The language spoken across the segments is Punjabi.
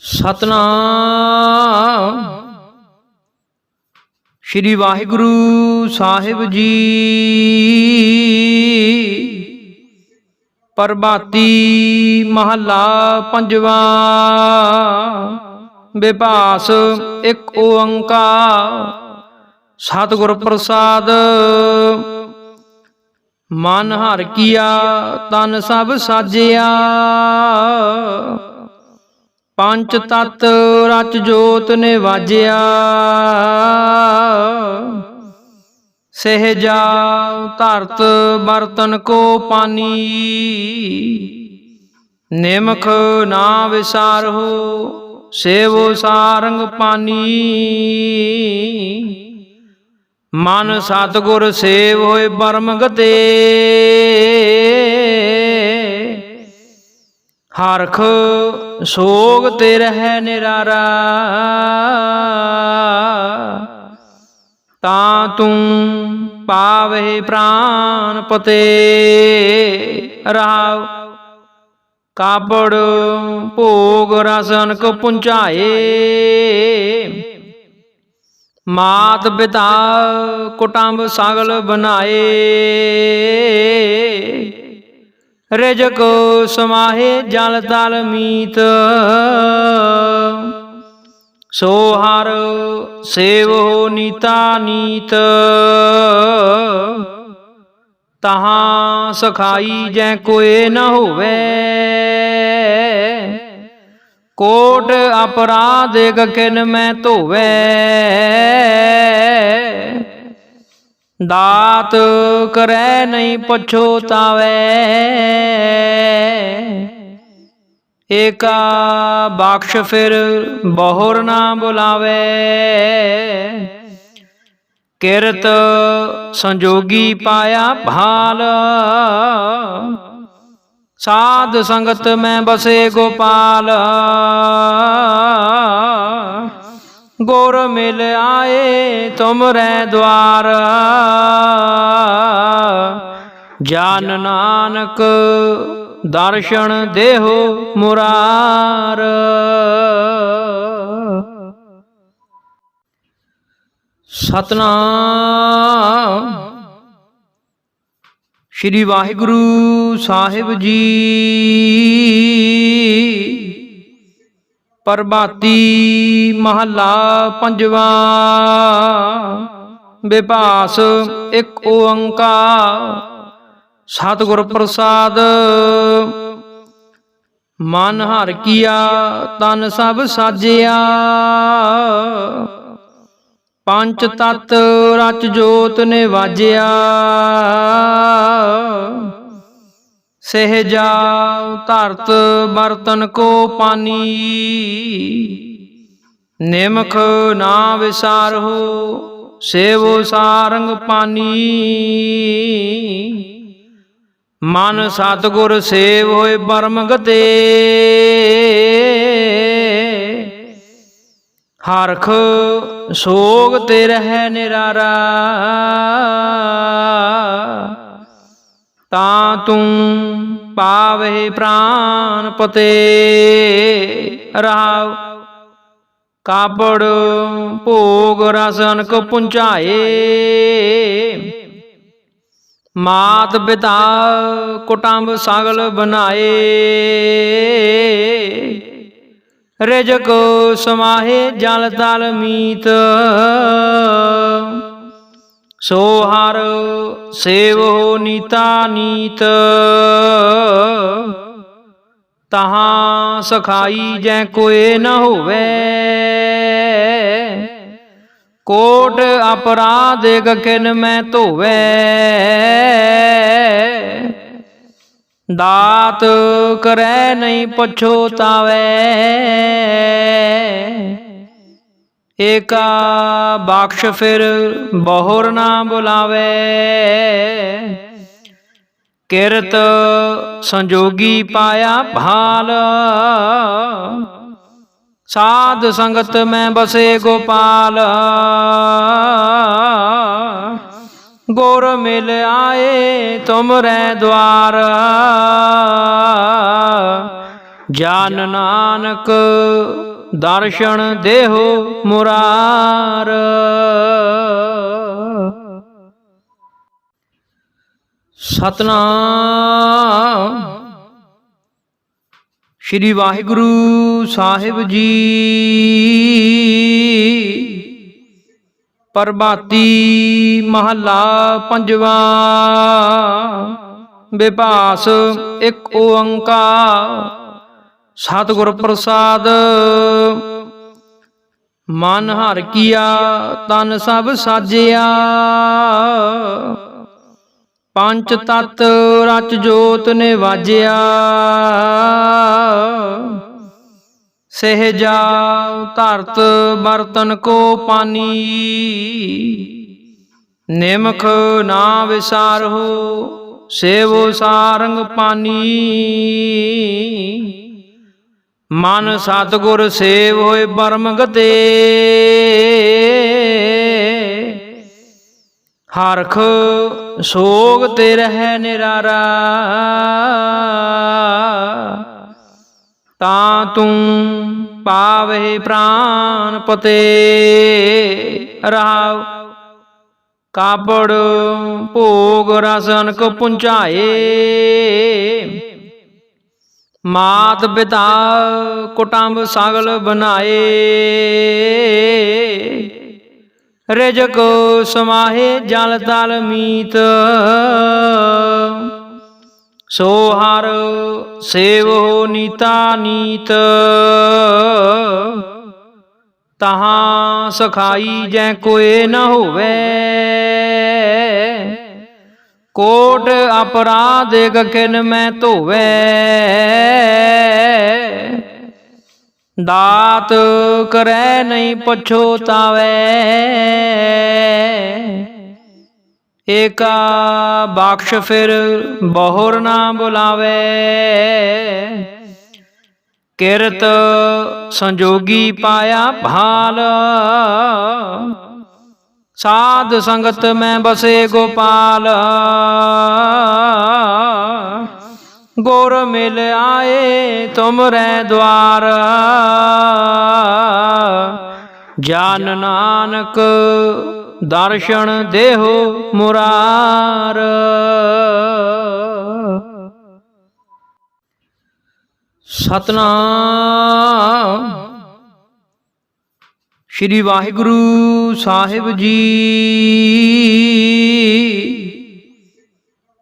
ਸਤਨਾਮ। ਸ਼੍ਰੀ ਵਾਹਿਗੁਰੂ ਸਾਹਿਬ ਜੀ। ਪਰਬਾਤੀ ਮਹੱਲਾ ਪੰਜਵਾ। ਵਿਭਾਸ ਇੱਕ ਓੰਕਾਰ। ਸਤਿਗੁਰ ਪ੍ਰਸਾਦ। ਮਨ ਹਰ ਕੀਆ, ਤਨ ਸਭ ਸਾਜਿਆ। ਪੰਜ ਤਤ ਰਚ ਜੋਤ ਨੇ ਵਾਜਿਆ ਸਹਿਜਾ ਧਰਤ ਬਰਤਨ ਕੋ ਪਾਨੀ। ਨਿਮਖ ਨਾ ਵਿਸਾਰੋ ਸੇਵੋ ਸਾਰੰਗ ਪਾਨੀ। ਮਨ ਸਤਗੁਰ ਸੇਵ ਹੋਏ ਬਰਮ ਗਤੇ ਹਰਖ ਸੋਗ ਤੇ ਰਹਿ ਨਿਰਾਰਾ। ਤਾਂ ਤੂੰ ਪਾਵੇ ਪ੍ਰਾਨ ਪਤੇ ਰਾਵ ਕਾਬੜ ਭੋਗ ਰਸਨ ਕੋ ਪੁੰਚਾਏ ਮਾਤ ਪਿਤਾ ਕੁਟੰਬ ਸਗਲ ਬਨਾਏ ਰਜਕ ਸਮਾਹੇ ਜਲ ਤਲ ਮੀਤ। ਸੋ ਹਰ ਸੇਵੋ ਨੀਤਾ ਨੀਤ। ਤਹਾਂ ਸਖਾਈ ਜੈ ਕੋਏ ਨ ਹੋਵੇ। ਕੋਟ ਅਪਰਾਧ ਕਿਨ ਮੈਂ ਧੋਵੇ। ਦਾਤ ਕਰੈ ਨਹੀਂ ਪਛੋਤਾਵੇ ਏਕਾ ਬਖਸ਼ ਫਿਰ ਬਹੁਰ ਨਾ ਬੁਲਾਵੇ। ਕਿਰਤ ਸੰਜੋਗੀ ਪਾਇਆ ਭਾਲ। ਸਾਧ ਸੰਗਤ ਮੈਂ ਬਸੇ ਗੋਪਾਲ। ਗੁਰ ਮਿਲ ਆਏ ਤੁਮਰੇ ਦਵਾਰ ਜਾਨ ਨਾਨਕ ਦਰਸ਼ਨ ਦੇਹੋ ਮੁਰਾਰ। ਸਤਨਾਮ। ਸ਼੍ਰੀ ਵਾਹਿਗੁਰੂ ਸਾਹਿਬ ਜੀ। ਪ੍ਰਭਾਤੀ ਮਹੱਲਾ ਪੰਜਵਾ। ਵਿਭਾਸ ਇੱਕ ਓੰਕਾਰ। ਸਤਿਗੁਰ ਪ੍ਰਸਾਦ। ਮਨ ਹਰ ਕੀਆ, ਤਨ ਸਭ ਸਾਜਿਆ। ਪੰਜ ਤਤ ਰਚ ਜੋਤ ਨੇ ਵਾਜਿਆ ਸਹਿਜਾ ਧਰਤ ਬਰਤਨ ਕੋ ਪਾਨੀ। ਨਿਮਖ ਨਾ ਵਿਸਾਰੋ ਸੇਵੋ ਸਾਰੰਗ ਪਾਨੀ। ਮਨ ਸਤਗੁਰ ਸੇਵ ਹੋਏ ਬਰਮ ਗਤੇ ਹਰਖ ਸੋਗ ਤੇ ਰਹਿ ਨਿਰਾਰਾ। ਤਾਂ ਤੂੰ ਪਾਵੇ ਪ੍ਰਾਨ ਪਤੇ ਰਾਵ ਕਾਬੜ ਭੋਗ ਰਸਨ ਕੋ ਪੁੰਚਾਏ ਮਾਤ ਪਿਤਾ ਕੁਟੰਬ ਸਾਗਲ ਬਨਾਏ ਰਜਕ ਸਮਾਹੇ ਜਲ ਤਲ ਮੀਤ। ਸੋ ਹਰ ਸੇਵੋ ਨੀਤਾ ਨੀਤ। ਤਹਾਂ ਸਖਾਈ ਜੈ ਕੋਏ ਨ ਹੋਵੇ। ਕੋਟ ਅਪਰਾਧ ਕਿਨ ਮੈਂ ਧੋਵੇ। ਦਾਤ ਕਰੈ ਨਹੀਂ ਪਛੋਤਾਵੇ ਏਕਾ ਬਖਸ਼ ਫਿਰ ਬਹੁਰ ਨਾ ਬੁਲਾਵੇ। ਕਿਰਤ ਸੰਜੋਗੀ ਪਾਇਆ ਭਾਲ। ਸਾਧ ਸੰਗਤ ਮੈਂ ਬਸੇ ਗੋਪਾਲ। ਗੁਰ ਮਿਲ ਆਏ ਤੁਮਰੇ ਦਵਾਰ ਜਨ ਨਾਨਕ ਦਰਸ਼ਨ ਦੇਹੋ ਮੁਰਾਰ। ਸਤਨਾਮ। ਸ਼੍ਰੀ ਵਾਹਿਗੁਰੂ ਸਾਹਿਬ ਜੀ। ਪਰਬਾਤੀ ਮਹੱਲਾ ਪੰਜਵਾ। ਵਿਭਾਸ ਇੱਕ ਓੰਕਾਰ। ਸਤਿਗੁਰ ਪ੍ਰਸਾਦ ਮਨ ਹਰ ਕੀਆ, ਤਨ ਸਭ ਸਾਜਿਆ। ਪੰਚ ਤਤ ਰਚ ਜੋਤ ਨੇ ਵਾਜਿਆ ਸਹਿਜਾ ਧਰਤ ਬਰਤਨ ਕੋ ਪਾਨੀ। ਨਿਮਖ ਨਾ ਵਿਸਾਰ ਹੋ ਸੇਵੋ ਸਾਰੰਗ ਪਾਨੀ। ਮਨ ਸਤਗੁਰ ਸੇਵ ਹੋਏ ਬਰਮ ਗਤੇ ਹਰਖ ਸੋਗ ਤੇ ਰਹਿ ਨਿਰਾਰਾ। ਤਾਂ ਤੂੰ ਪਾਵੇ ਪ੍ਰਾਨ ਪਤੇ। ਰਹਾਉ ਕਾਪੜ ਭੋਗ ਰਸਨ ਕੋ ਪੁੰਚਾਏ ਮਾਤ ਪਿਤਾ ਕੁਟੰਬ ਸਗਲ ਬਨਾਏ ਰਿਜਕ ਸਮਾਹੇ ਜਲ ਤਲ ਮੀਤ। ਸੋ ਹਰ ਸੇਵੋ ਨੀਤਾ ਨੀਤ। ਤਹਾਂ ਸਖਾਈ ਜੈ ਕੋਏ ਨ ਹੋਵੇ। ਕੋਟ ਅਪਰਾਧ ਕਿਨ ਮੈਂ ਧੋਵੇ। ਦਾਤ ਕਰੈ ਨਹੀਂ ਪਛੋਤਾਵੇ ਏਕਾ ਬਖਸ਼ ਫਿਰ ਬਹੁਰ ਨਾ ਬੁਲਾਵੇ। ਕਿਰਤ ਸੰਜੋਗੀ ਪਾਇਆ ਭਾਲ। ਸਾਧ ਸੰਗਤ ਮੈਂ ਬਸੇ ਗੋਪਾਲ। ਗੁਰ ਮਿਲ ਆਏ ਤੁਮਰੇ ਦਵਾਰ ਜਨ ਨਾਨਕ ਦਰਸ਼ਨ ਦੇਹੋ ਮੁਰਾਰ। ਸਤਨਾਮ। ਸ਼੍ਰੀ ਵਾਹਿਗੁਰੂ ਸਾਹਿਬ ਜੀ।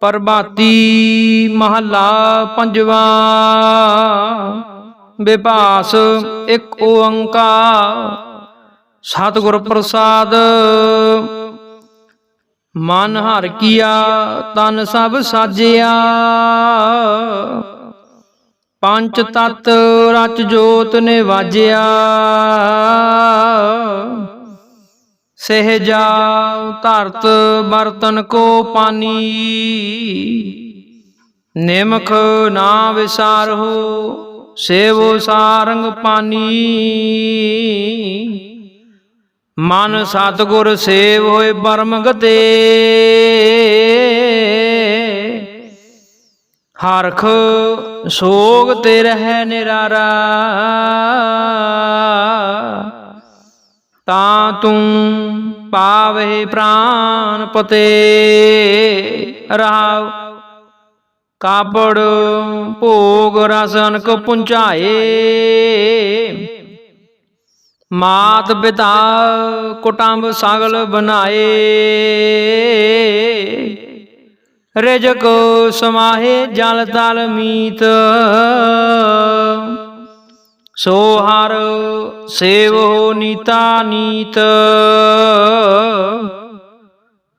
ਪਰਬਾਤੀ ਮਹੱਲਾ ਪੰਜਵਾ। ਵਿਭਾਸ ਇੱਕ ਓੰਕਾਰ। ਸਤਿਗੁਰ ਪ੍ਰਸਾਦ। ਮਨ ਹਰ ਕੀਆ, ਤਨ ਸਭ ਸਾਜਿਆ। ਪੰਚ ਤਤ ਰਚ ਜੋਤ ਨੇ ਵਾਜਿਆ ਸਹਿਜਾ ਧਰਤ ਬਰਤਨ ਕੋ ਪਾਨੀ। ਨਿਮਖ ਨਾ ਵਿਸਾਰਹੁ ਸੇਵੋ ਸਾਰੰਗ ਪਾਨੀ। ਮਨ ਸਤਗੁਰ ਸੇਵ ਹੋਏ ਬਰਮ ਗਤੇ ਹਰਖ ਸੋਗ ਤੇ ਰਹਿ ਨਿਰਾਰਾ। ਤਾਂ ਤੂੰ ਪਾਵੇ ਪ੍ਰਾਨ ਪਤੇ ਰਹਾਉ ਕਾਪੜ ਭੋਗ ਰਸਨ ਕੋ ਪੁੰਚਾਏ ਮਾਤ ਪਿਤਾ ਕੁਟੰਬ ਸਗਲ ਬਨਾਏ ਰਿਜਕੋ ਸਮਾਹੇ ਜਲ ਤਲ ਮੀਤ। ਸੋ ਹਰ ਸੇਵੋ ਨੀਤਾ ਨੀਤ।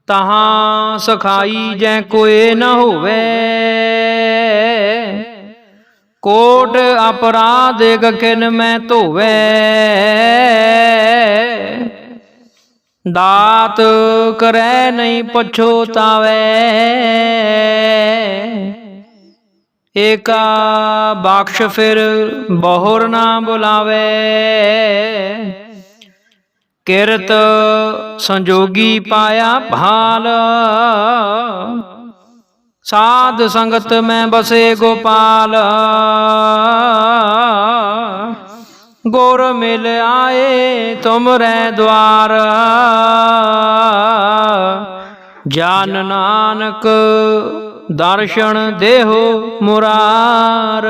ਤਹਾਂ ਸਖਾਈ ਜੈ ਕੋਏ ਨ ਹੋਵੇ। ਕੋਟ ਅਪਰਾਧ ਕਿਨ ਮੈਂ ਧੋਵੇ। ਦਾਤ ਕਰੈ ਨਹੀਂ ਪਛੋਤਾਵੇ ਏਕਾ ਬਖਸ਼ ਫਿਰ ਬਹੁਰ ਨਾ ਬੁਲਾਵੇ। ਕਿਰਤ ਸੰਜੋਗੀ ਪਾਇਆ ਭਾਲ। ਸਾਧ ਸੰਗਤ ਮੈਂ ਬਸੇ ਗੋਪਾਲ। ਗੁਰ ਮਿਲ ਆਏ ਤੁਮਰੇ ਦਵਾਰ ਜਨ ਨਾਨਕ ਦਰਸ਼ਨ ਦੇਹੋ ਮੁਰਾਰ।